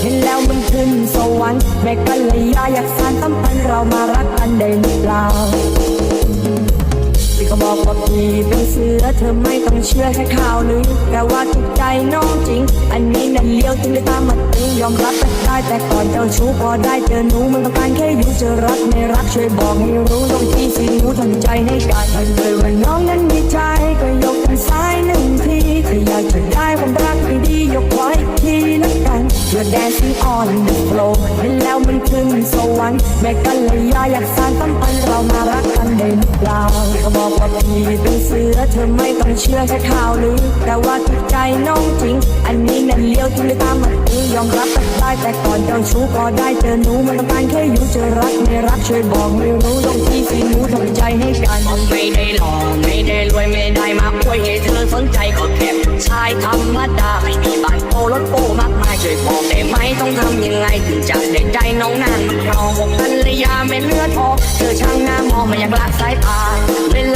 เห็นแล้วมันขึ้นสวรรค์แม่กันเลยาอยากสานตั้มพันธ์เรามารักกันได้หรือเปล่า บอกว่าพี่เป็นเสือเธอไม่ต้องเชื่อแค่ข่าวลือแต่ว่าถูกใจน้องจริง อันนี้นั่นเลี้ยวจึงได้ตามมาตึงยอมรับแต่ได้แต่ก่อนเจ้าชู้พอได้เจอหนูมันต้องการแค่อยู่จะรักไม่รักช่วยบอกให้รู้ตรงที่สิหนูทำใจให้กันถ้าเลยว่าน้องนั้นมีใจก็ยกกันซ้ายหนึ่งทีถ้าอยากจะได้ความรักที่ดียกไว้ทีละกัน You're dancing on the floor เห็นแล้วมันขึ้นสวรรค์แม่กันเลยยาอยากสานตั้มพันเรามารัก หรือเปล่าเขาบอกว่าพี่เป็นเสือเธอไม่ต้องเชื่อแค่ข่าวลือแต่ว่าถูกใจน้องจริง อันนี้นั่นเลี้ยวจึงได้ตามมาตื้อยอมรับแต่ได้แต่ก่อนเจ้าชู้พอได้เจอหนูมันต้องการแค่อยู่จะรักไม่รักช่วยบอกไม่รู้ตรงที่สิหนูทำใจให้กันไม่ได้หล่อไม่ได้รวยไม่ได้มาอวยให้เธอสนใจก็แค่ชายธรรมดาไม่มีบ้านโตรถโตมากมายช่วยบอกได้ไหมต้องทำยังไงถึงจะได้ใจน้องนานมันเรา ภรรยาไม่เลือดทองเธอช่างหน้ามองมาอยางละสายตาเวลา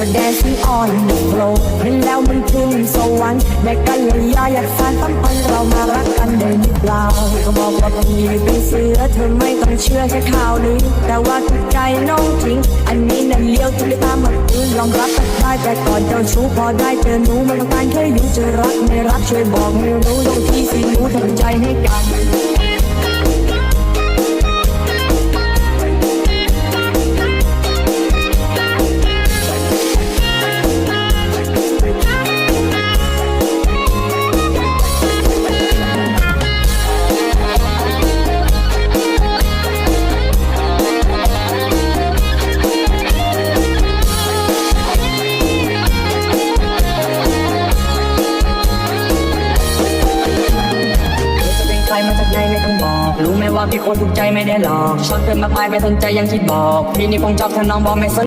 You're dancing on the floor เห็นแล้วมันขึ้นสวรรค์แม่กันเลยยาอยากสานตั้มพันเรามารักกันได้หรือเปล่าเขาบอกว่าพี่เป็นเสือเธอไม่ต้องเชื่อแค่ข่าวลือแต่ว่าถูกใจน้องจริงอันนี้นั่นเลี้ยวจึงได้ตามาตื้อยอมรับแต่ได้แต่ก่อนเจ้าชู้พอได้เจอหนูมันต้องการแค่อยู่จะรักไม่รักช่วยบอกไม่รู้ตรงที่สิหนูทำ รู้ไหมว่าพี่คนถูกใจไม่ได้หลอกชอบเกินมาพายไม่สนใจยังคิดบอก พี่นี่คงชอบถ้าน้องบอกไม่สน